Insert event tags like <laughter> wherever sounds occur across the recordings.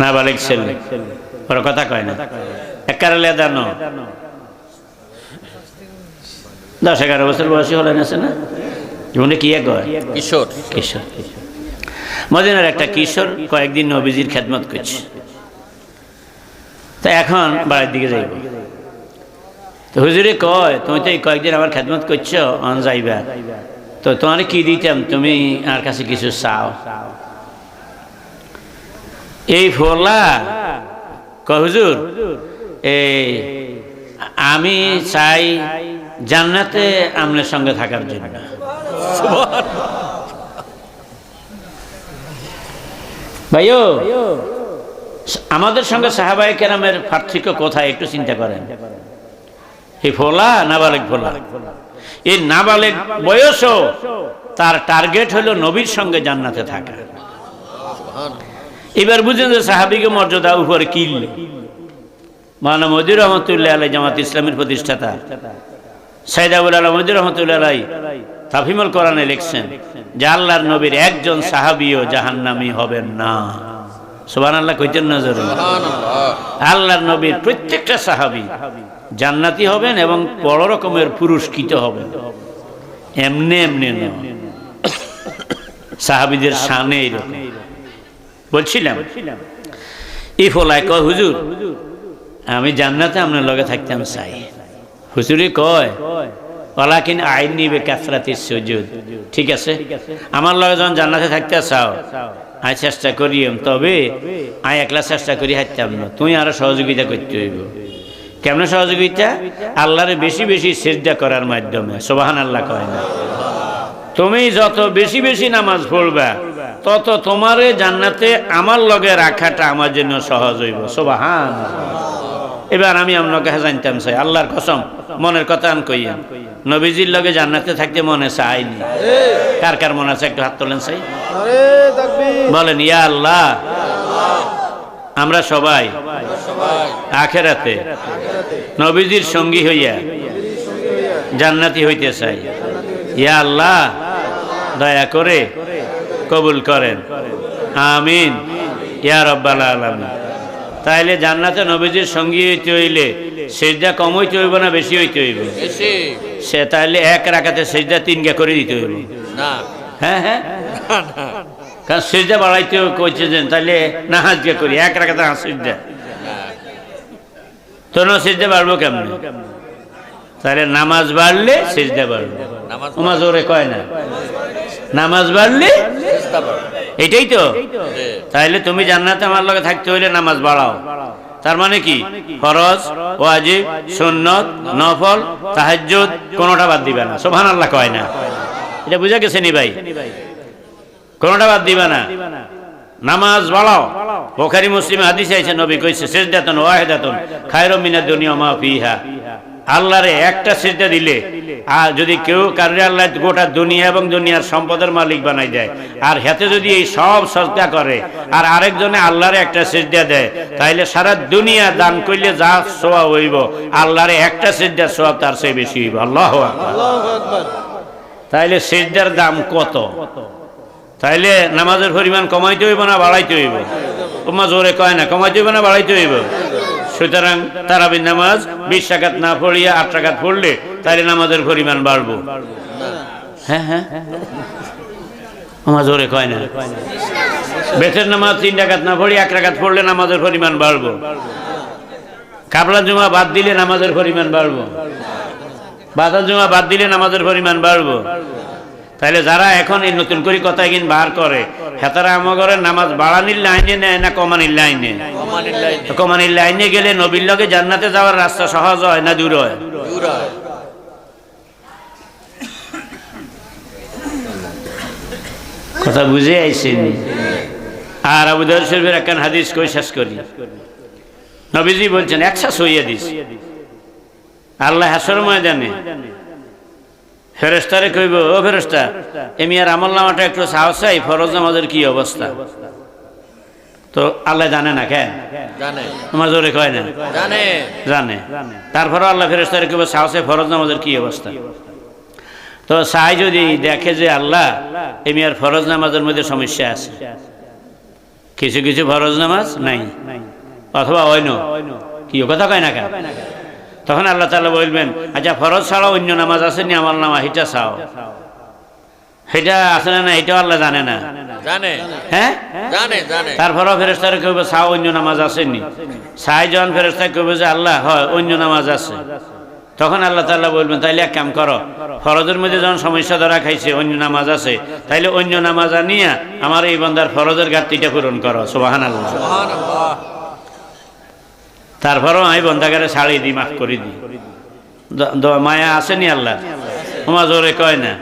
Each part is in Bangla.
না বালিক ছেলে। ওর কথা কয় না। একারে দানো দশ এগারো বছর বয়সী হলেন আছে না? জীবনে কি এক কিশোর। কিশোর মদিনার একটা কিশোর কয়েকদিন নবীজির খেদমত করছে। তা এখন বাড়ির দিকে যাইব। তো হুজুরে কয় তুমি তো এই কয়েকদিন আমার খেদমত করছ অন যাইবা। তো তোমার কি দিতাম? তুমি আমার কাছে কিছু চাও? এই ফোলা? কয়, হুজুর? এই, আমি চাই জান্নাতে আমনের সঙ্গে থাকার জন্য। ভাইও, আমাদের সঙ্গে সাহাবাই কেরামের পার্থক্য কোথায়? একটু চিন্তা করেন। এই ফোলা, নাবালেক ফোলা? এই নাবালেক বয়সও তার টার্গেট হলো নবীর সঙ্গে জান্নাতে থাকা। এবার বুঝেন যে সাহাবিকে মর্যাদা উপরে কিল মানা মদির রহমতুল্লাহ আলাই জামাত ইসলামের প্রতিষ্ঠাতা। সাইদাবুল আলম মদির রহমতুল্লাহ আলাই তাফিমুল কোরআনে লিখছেন যে আল্লাহর নবীর একজন সাহাবিও জাহান্নামী হবেন না। সুবান আল্লাহ কইতেন নজর আল্লাহর নবীর প্রত্যেকটা সাহাবি জান্নাতি হবেন এবং বড় রকমের পুরস্কৃত হবেন। এমনি এমনি না সাহাবিদের সামনে এইরকম বলছিলাম। ই ফলায় কয়, হুজুর, আমি জান্নাতে আপনার লগে থাকতাম, চাই। হুজুরি কয় ওলাকিন আইন নিবে কাসরাতির সুজুদ। ঠিক আছে? আমার লগে যখন জান্নাতে থাকতে চাও, আমি চেষ্টা করি তবে আমি একলা চেষ্টা করি হাঁটতাম না। তুই আরও সহযোগিতা করতে হইব। কেমন সহযোগিতা? আল্লাহরে বেশি বেশি সেজদা করার মাধ্যমে। সোবাহান আল্লাহ কয় না। তুমি যত বেশি বেশি নামাজ পড়বা তত তোমারে জান্নাতে আমার লগে রাখাটা আমার জন্য সহজ হইব। সোবাহান এবার আমি আপনাকে জানতাম চাই আল্লাহর কসম মনের কথা আন কইয়া নবীজির লগে জান্নাতে থাকতে মনে চাইনি কার কার মনে আছে? একটু হাত তোলেন চাই বলেন ইয়া আল্লাহ। আমরা সবাই আখেরাতে নবীজির সঙ্গী হইয়া জান্নাতি হইতে চাই। ইয়া আল্লাহ দয়া করে কবুল করেন। আমিন। ইয়া রব্বাল আলামিন। তাইলে জান্নাতে নবীজির সঙ্গী হইতে হইলে সেজদা কম হইতে হইব না বেশি হইতে হইব? সে তাইলে এক রাখাতে সেজদা তিন গা করে দিতে হইব। হ্যাঁ হ্যাঁ? কারণ সেজদা বাড়াইতে কইছে যে তাইলে না হাজ গা করি এক রাখাতে হাঁস সেজদা। তো না সেজদা বাড়বো কেমন? তাহলে নামাজ বাড়লে সেজদা বাড়বে। নামাজ ওরে কয় না? নামাজ বাড়লে। এটাই তো। তাইলে তুমি জান্নাতে আমার লগে থাকতে হইলে নামাজ বাড়াও। তার মানে কি? ফরজ ওয়াজিব সুন্নত নফল তাহাজ্জুদ কোনোটা বাদ দিবে না। সুবহানাল্লাহ কয় না। এটা বুঝা গেছে নি ভাই? কোনোটা বাদ দিবে না। নামাজ বাড়াও। বোখারি মুসলিম হাদিস আইছে নবী কইছে সিজদাতুন ওয়াহিদাতুন খায়রুম মিনাদ দুনিয়া মা ফিহা। আল্লাহরে একটা সিজদা দিলে আর যদি কেউ কারণে আল্লাহ গোটা দুনিয়া এবং দুনিয়ার সম্পদের মালিক বানাই দেয় আর হাতে যদি এই সব সজদা করে আর আরেকজনে আল্লাহরে একটা সিজদা দেয় তাইলে সারা দুনিয়া দান করলে যা সোয়া হইব আল্লাহরে একটা সিজদার সোয়াব তার চেয়ে বেশি হইব। আল্লাহ তাইলে সিজদার দাম কত? তাইলে নামাজের পরিমাণ কমাইতে হইব না বাড়াইতে হইব? তোমার জোরে কয় না কমাইতে হইব না বাড়াইতে হইব? সুতরাং তারাবি নামাজ বিশ টাকাত না পড়িয়া আট টাকাত পড়লে তাইলে নামাজের পরিমাণ বাড়বো। হ্যাঁ হ্যাঁ। কয় না। বেতের নামাজ তিন টাকাত না পড়ি এক টাকাত পড়লে নামাজের পরিমাণ কাবলা জমা বাদ দিলে নামাজের পরিমাণ বাড়বো। বাদা জমা বাদ দিলে নামাজের পরিমাণ বাড়বো। তাহলে যারা এখন এই নতুন করে কথা কিন বার করে, হেতারা আমাগরের নামাজ বাড়ানির লাইনে নেয় না কমানির লাইনে? কমানির লাইনে। গেলে নবীর লগে জান্নাতে যাওয়ার রাস্তা সহজ হয় না দূর হয়? কথা বুঝে আইছেন। আর আবু দাউদ শরীফের একখান হাদিস কই শেষ করি। নবীজি বলছেন একশাস হইয়া দিস। আল্লাহ হাসর ময়দানে ফেরেস্তারে কইব ও ফেরেস্তা এমি আর আমল নামাটা একটু সাহস চাই ফরজ নামাজের কি অবস্থা? তো আল্লাহ জানে না কেন? জানে। আমার জোরে কয় না? জানে। জানে। তারপরে আল্লাহ ফেরেস্তারে কইব সাহসে ফরজ নামাজের কি অবস্থা? তো সাই যদি দেখে যে আল্লাহ এমি আর ফরজ নামাজের মধ্যে সমস্যা আছে। কিছু কিছু ফরজ নামাজ নাই। অথবা অন্য। কি কথা কয় না কেন? তখন আল্লাহ তাআলা বলবেন আচ্ছা ফরজ ছাড়াও অন্য নামাজ আছে নি? আমার নামা হিটা চাও সেটা আছে না না এটাও আল্লাহ জানে না। জানে? হ্যাঁ? জানে জানে। তারপরেও ফেরেস্তারা অন্য নামাজ আসেনি সাই যখন ফেরেস্তা কইবে যে আল্লাহ হয় অন্য নামাজ আছে। তখন আল্লাহ বলবেন তাইলে এক কাম করো ফরজের মধ্যে যখন সমস্যা ধরা খাইছে অন্য নামাজ আছে তাইলে অন্য নামাজ আনিয়া আমার এই বন্দার ফরজের ঘাটতিটা পূরণ করো। সুবাহান আল্লাহ তারপরেও আমি বন্দাগারে শাড়ি দিই মাফ করে দিই। দ- দ- মায়া আসেনি আল্লাহ? তোমার জোরে কয় না?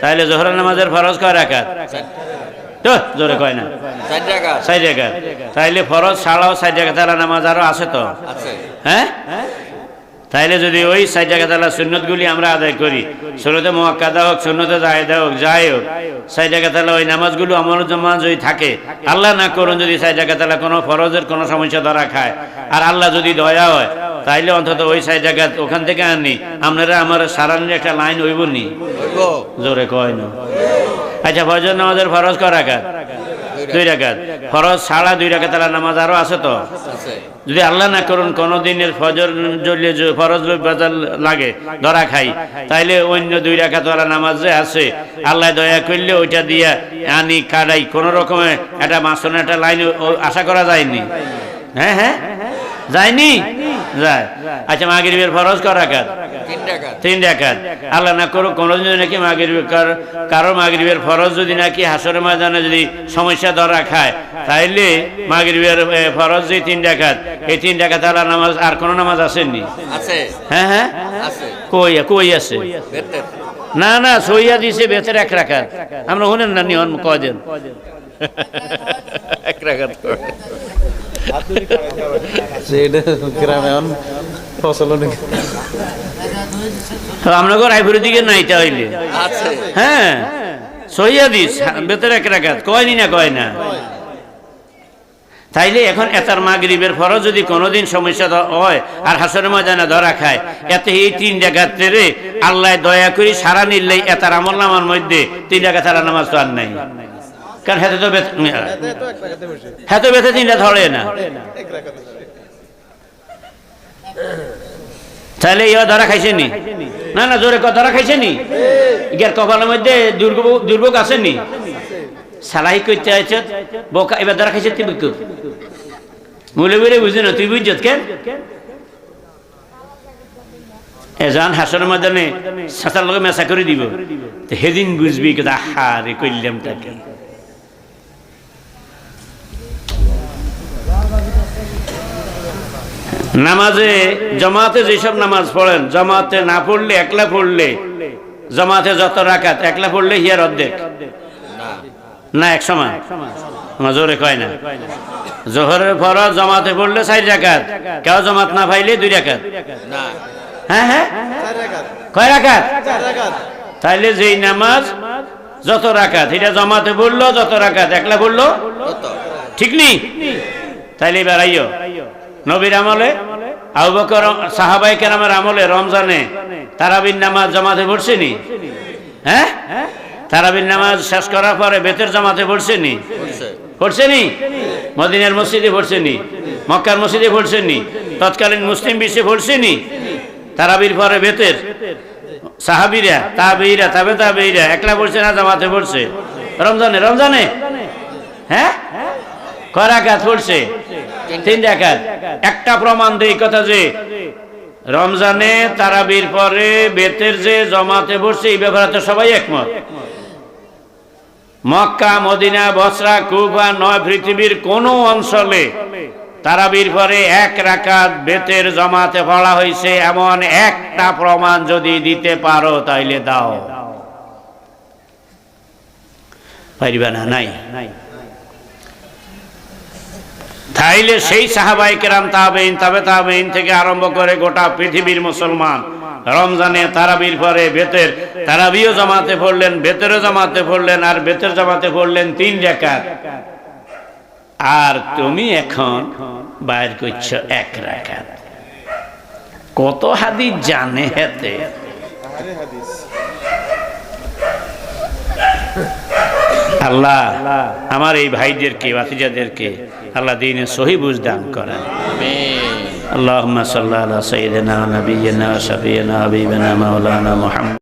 তাইলে জোহরের নামাজের ফরজ কয় রাখাত জোরে কয় না। সাইড জায়গা তাইলে ফরজ ছাড়াও সাইড জায়গা তারা নামাজ আরও আছে তো? হ্যাঁ? তাইলে যদি ওই সাইড জায়গা তালা সুন্নতগুলি আমরা আদায় করি। সুরতে মোয়াক্কাদা হোক সুন্নতে জাহেদা হোক যাই হোক। সাইড জায়গা তালা ওই নামাজগুলো আমল জমা যদি থাকে আল্লাহ না করুন যদি সাইড জায়গা তালা কোনো ফরজের কোনো সমস্যা ধরা খায়। আর আল্লাহ যদি দয়া হয় তাইলে অন্তত ওই সাইড জায়গা ওখান থেকে আনি আপনারা আমার সারানির একটা লাইন হইব নি জোরে কয় না। আচ্ছা ফজর নামাজের ফরজ করা কাজ দুই রাকাত। ফরজ ছাড়া দুই রাকাত তালা নামাজ আরও আছে তো? যদি আল্লাহ না করুন কোনো দিনের ফজর যে ফরজ বাজার লাগে ধরা খাই তাইলে অন্য দুই রাকাত ওয়ালা নামাজ যে আছে আল্লাহ দয়া করলে ওইটা দিয়া আনি কাটাই কোনো রকমে একটা মাসনে একটা লাইন আশা করা যায়নি। হ্যাঁ? হ্যাঁ। যায়নি? যায়। আচ্ছা মাগরিবের ফরজ করা রাকাত? তিন তিন আল্লাহ না করুক কোনোদিন যদি নাকি মাগরিব কারও মাগরিবের ফরজ যদি নাকি হাসরের ময়দানে যদি সমস্যা ধরা খায় তাইলে মাগরিবের ফরজ যে তিন রাকাত এই তিন রাকাত আল্লাহ নামাজ আর কোনো নামাজ আসেননি? আছে। হ্যাঁ হ্যাঁ? আছে। কই কই আছে? না না সইয়া দিছে বেতের এক রাকাত। আমরা শুনেন না নিহন কদিন <laughs> এক টাকা সেটা গ্রামে এখন ফসল অনেক আমরা রায়পুরের দিকে নাইতে হইলে হ্যাঁ। সইয়া বেতের এক রাকাত কয়নি না কয় না? তাইলে এখন এতার মাগরিবের ফরজ যদি কোনোদিন সমস্যা হয় আর হাসনের ময়দানে ধরা খায় এতে এই তিন জায়গার তেরে আল্লাহ দয়া করি সারা নিলেই এতার আমল নামার মধ্যে তিন জায়গা তারা নামাজ তো আর নাই। কারণ হাতে তো হাতে বেতে তিনটা ধরে না। তাহলে ইয়া ধরা খাইছেনি না? না। জোরে ধরা খাইছেনি ইয়ার কপালের মধ্যে দুর্ভোগ দুর্ভোগ আসেনি সালাই করতে আছে। বোকা এবার ধরা খাইছে তুই বুঝ মূলে বলে বুঝি না তুই বুঝছত কেন? এজন হাসনের মাধ্যমে সাঁতার লগে মেসা করে দিব। তো সেদিন বুঝবি কিন্তু আহা রে করলাম নামাজে, জমাতে যেসব নামাজ পড়েন, জমাতে না পড়লে একলা পড়লে, জমাতে যত রাখাত একলা পড়লে হিয়ার অর্ধেক। না, এক সমান। জোরে কয় না। জোহরের ফরজ, জমাতে পড়লে চার রাকাত। কেউ জমাত না পাইলে দুই রাকাত। না হ্যাঁ হ্যাঁ। কয় রাকাত? তাইলে যেই নামাজ, যত রাকাত, এটা জমাতে পড়ল, যত রাকাত, একলা পড়ল? ঠিক নেই? তাইলে এবার আইও নবীর আমলে সাহাবাই কেরামের আমলে রমজানে তারাবির নামাজ জমাতে পড়ছেনি? হ্যাঁ? তারাবির নামাজ শেষ করার পরে বেতের জমাতে পড়ছেনি? পড়ছেনি? মদিনার মসজিদে পড়ছেনি? মক্কার মসজিদে পড়ছেনি? তৎকালীন মুসলিম বিশ্বে পড়ছেনি? তারাবির পরে বেতের সাহাবিরা তাবেইরা তাবে তাবেইরা একলা পড়ছে না জামাতে পড়ছে? রমজানে রমজানে? হ্যাঁ? কয় রাকাত পড়ছে? তিন রাকাত। একটা প্রমাণ দেই কথা যে, রমজানে তারাবির পরে বেতের যে জমাতে পড়ছে এই ব্যাপারে তো সবাই একমত। মক্কা, মদিনা, বসরা, কুফা, নয় পৃথিবীর কোন অঞ্চলে তারাবির পরে এক রাকাত বেতের জমাতে পড়া হয়েছে, এমন একটা প্রমাণ যদি দিতে পারো তাইলে দাও। পারিবা না? নাই? তাইলে সেই সাহাবাই কেরাম তাবেইন তাবে তাবেইন থেকে আরম্ভ করে গোটা পৃথিবীর মুসলমান। রমজানে তারাবির পরে বেতের তারাবিও জমাতে পড়লেন বেতেরও জমাতে পড়লেন, আর বেতের জমাতে পড়লেন তিন রেখাত। আর তুমি এখন বাইর করছ এক রাকাত কত হাদিস জানে হেতে? আল্লাহ আমার এই ভাইদেরকে বাতিজাদেরকে আল্লাহ দিনে সহি বুঝ দান করেন আমিন اللهم صل على سيدنا ونبينا وشفينا حبيبنا مولانا محمد